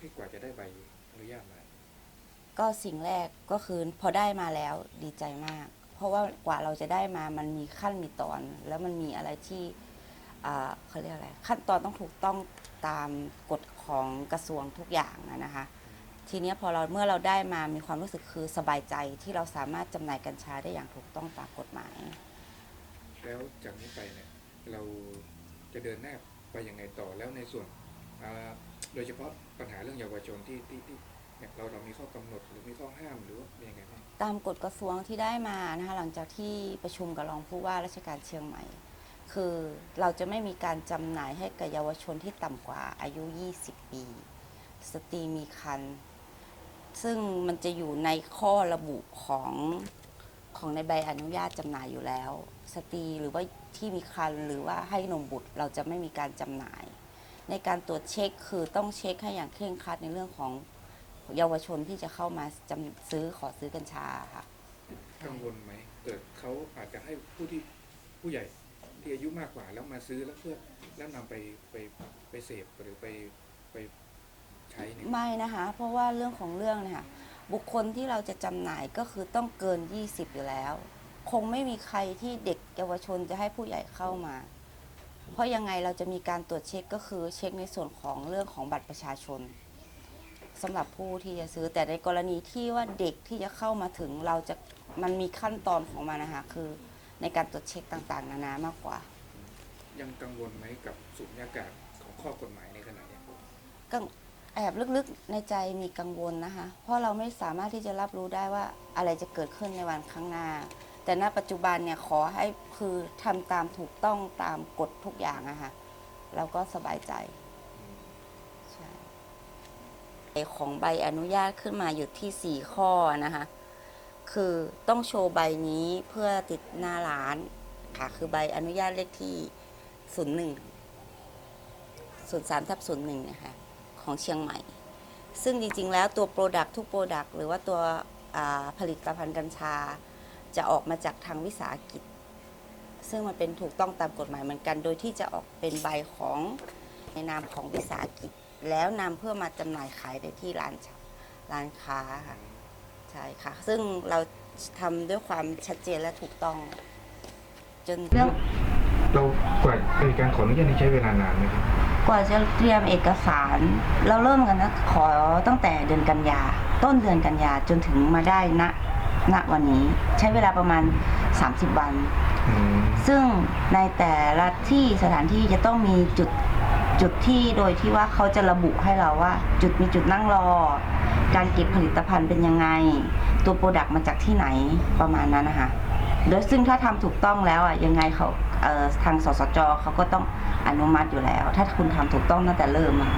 ที่กว่าจะได้ใบอนุญาตมา ก็สิ่งแรกก็คือพอได้มาแล้วดีใจมาก เพราะว่ากว่าเราจะได้มามันมีขั้นมีตอน แล้วมันมีอะไรที่อ่าเขาเรียกอะไรขั้นตอนต้องถูกต้องตามกฎของกระทรวงทุกอย่างนะนะคะ ทีเนี้ยพอเราเมื่อเราได้มามีความรู้สึกคือสบายใจที่เราสามารถจำหน่ายกัญชาได้อย่างถูกต้องตามกฎหมาย แล้วจากนี้ไปเนี่ยเราจะเดินหน้าไปยังไงต่อแล้วในส่วนอ่าโดยเฉพาะปัญหาเรื่องเยาวชนที่ที่ที่เนี่ยเราเรามีข้อกำหนดหรือมีข้อห้ามหรือว่าเป็นยังไงบ้างตามกฎกระทรวงที่ได้มานะคะหลังจากที่ประชุมกับรองผู้ว่าราชการเชียงใหม่ คือเราจะไม่มีการจำหน่ายให้กับเยาวชนที่ต่ำกว่าอายุ 20 ปี สตรีมีครรภ์ซึ่งมันจะอยู่ในข้อระบุของของในใบอนุญาตจำหน่ายอยู่แล้ว สตรีหรือว่าที่มีครรภ์หรือว่าให้นมบุตรเราจะไม่มีการจำหน่าย ในการตรวจเช็คคือต้องเช็คให้อย่างเคร่งครัดในเรื่องของเยาวชนที่จะเข้ามาจำซื้อขอซื้อกัญชาค่ะ กังวลไหมเกิดเขาอาจจะให้ผู้ที่ผู้ใหญ่ที่อายุมากกว่าแล้วมาซื้อแล้วเพื่อแล้วนำไปไปไปเสพหรือไปไปใช้เนี่ยไม่นะคะ เพราะว่าเรื่องของเรื่องเนี่ยค่ะบุคคลที่เราจะจำหน่ายก็คือต้องเกิน 20 อยู่แล้ว คงไม่มีใครที่เด็กเยาวชนจะให้ผู้ใหญ่เข้ามา เพราะยังไงเราจะมีการตรวจเช็คก็คือเช็คในส่วนของเรื่องของบัตรประชาชนสำหรับผู้ที่จะซื้อแต่ในกรณีที่ว่าเด็กที่จะเข้ามาถึงเราจะมันมีขั้นตอนของมันนะคะคือในการตรวจเช็คต่างๆ นานามากกว่า ยังกังวลไหมกับสุญญากาศของข้อกฎหมายในขณะเนี้ยกังแอบลึกๆในใจมีกังวลนะคะ เพราะเราไม่สามารถที่จะรับรู้ได้ว่าอะไรจะเกิดขึ้นในวันข้างหน้า แต่ณปัจจุบันเนี่ยขอให้คือทำตามถูกต้องตามกฎทุกอย่างอะค่ะเราก็สบายใจใช่ของใบอนุญาตขึ้นมาอยู่ที่4ข้อนะคะคือต้องโชว์ใบนี้เพื่อติดหน้าร้านค่ะ คือใบอนุญาตเลขที่01 03ทับ01เนี่ยค่ะของเชียงใหม่ ซึ่งจริงๆแล้วตัวโปรดักทุกโปรดักหรือว่าตัวผลิตภัณฑ์กัญชา จะออกมาจากทางวิสาหกิจ ซึ่งมันเป็นถูกต้องตามกฎหมายเหมือนกัน โดยที่จะออกเป็นใบของในนามของวิสาหกิจ แล้วนำเพื่อมาจำหน่ายขายในที่ร้านชร้านค้าค่ะใช่ค่ะ ซึ่งเราทำด้วยความชัดเจนและถูกต้อง จนเรื่องเรากว่าในการขออนุญาตนี่ใช้เวลานานไหมครับกว่าจะเตรียมเอกสาร เราเริ่มกันนะขอตั้งแต่เดือนกันยา ต้นเดือนกันยาจนถึงมาได้ณ ณวันนี้ใช้เวลาประมาณ 30 วันอืมซึ่งในแต่ละที่สถานที่จะต้องมีจุดจุดที่โดยที่ว่าเขาจะระบุให้เราว่า จุดมีจุดนั่งรอ การเก็บผลิตภัณฑ์เป็นยังไง ตัวโปรดักต์มาจากที่ไหนประมาณนั้นนะคะโดยซึ่งถ้าทำถูกต้องแล้วอะยังไงเขาเอ่อทางสสจเขาก็ต้องอนุมัติอยู่แล้ว ถ้าคุณทำถูกต้องตั้งแต่เริ่มอะ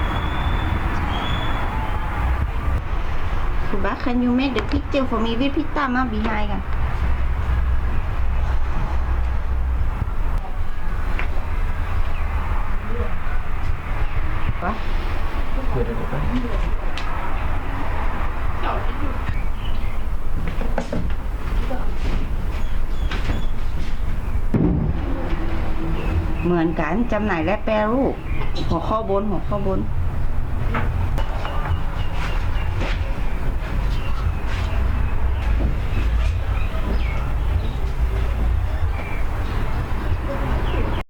คุณบ้า can you make the picture for me with pita ma behind กันวะเดี๋ยวเดี๋ยวเดี๋ยวเหมือนกันจำหน่ายและแปรรูปหัวข้อบนหัวข้อบน